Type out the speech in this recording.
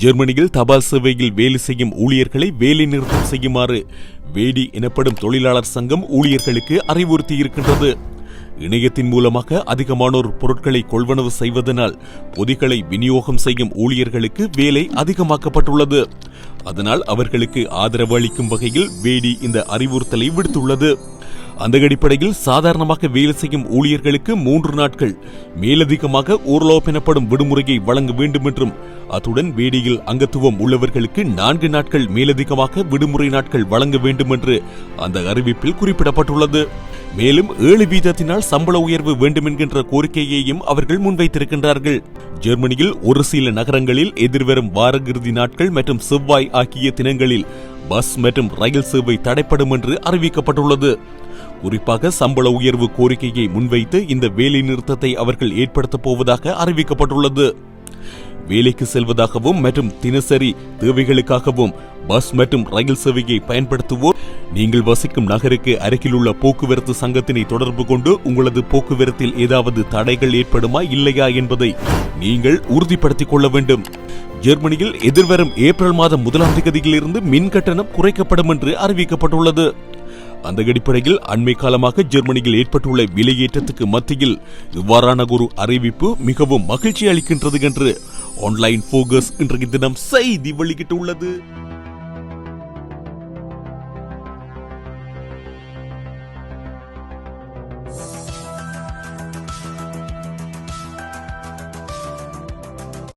ஜெர்மனியில் தபால் சேவையில் வேலை செய்யும் ஊழியர்களை வேலை நிறுத்தம் செய்யுமாறு வேடி எனப்படும் தொழிலாளர் சங்கம் ஊழியர்களுக்கு அறிவுறுத்தி இருக்கின்றது இணையத்தின் மூலமாக அதிகமானோர் பொருட்களை கொள்வனவு செய்வதனால் பொதிகளை விநியோகம் செய்யும் ஊழியர்களுக்கு வேலை அதிகமாக்கப்பட்டுள்ளது. அதனால் அவர்களுக்கு ஆதரவு அளிக்கும் வகையில் வேடி இந்த அறிவுறுத்தலை விடுத்துள்ளது. அந்த அடிப்படையில் சாதாரணமாக வேலை செய்யும் ஊழியர்களுக்கு மூன்று நாட்கள் மேலதிகமாக ஊர்லோப் எனப்படும் விடுமுறையை வழங்க வேண்டும் என்றும் அத்துடன் வேடியில் அங்கத்துவம் உள்ளவர்களுக்கு நான்கு நாட்கள் மேலதிகமாக விடுமுறை நாட்கள் வழங்க வேண்டும் என்று அந்த அறிவிப்பில் குறிப்பிடப்பட்டுள்ளது. மேலும் ஏழு வீதத்தினால் சம்பள உயர்வு வேண்டும் என்கின்ற கோரிக்கையையும் அவர்கள் முன்வைத்திருக்கின்றார்கள். ஜெர்மனியில் ஒரு சில நகரங்களில் எதிர்வரும் வார இறுதி நாட்கள் மற்றும் செவ்வாய் ஆகிய தினங்களில் பஸ் மற்றும் ரயில் சேவை தடைப்படும் என்று அறிவிக்கப்பட்டுள்ளது. குறிப்பாக சம்பள உயர்வு கோரிக்கையை முன்வைத்து இந்த வேலை நிறுத்தத்தை அவர்கள் ஏற்படுத்தப் போவதாக அறிவிக்கப்பட்டுள்ளது. வேலைக்கு செல்வதாகவும் மற்றும் தினசரி தேவைகளுக்காகவும் பஸ் மற்றும் ரயில் சேவையை பயன்படுத்துவோர் நீங்கள் வசிக்கும் நகருக்கு அருகிலுள்ள போக்குவரத்து சங்கத்தினை தொடர்பு கொண்டு உங்களது போக்குவரத்தில் ஏதாவது தடைகள் ஏற்படுமா இல்லையா என்பதை நீங்கள் உறுதிப்படுத்திக் கொள்ள வேண்டும். ஜெர்மனியில் எதிர்வரும் ஏப்ரல் மாதம் முதலாம் தேதியிலிருந்து மின் கட்டணம் குறைக்கப்படும் என்று அறிவிக்கப்பட்டுள்ளது. அந்த அடிப்படையில் அண்மை காலமாக ஜெர்மனியில் ஏற்பட்டுள்ள விலையேற்றத்துக்கு மத்தியில் இவ்வாறான ஒரு அறிவிப்பு மிகவும் மகிழ்ச்சி அளிக்கின்றது என்று ஆன்லைன் போகஸ் இன்றைய தினம் செய்தி வெளியிட்டுள்ளது.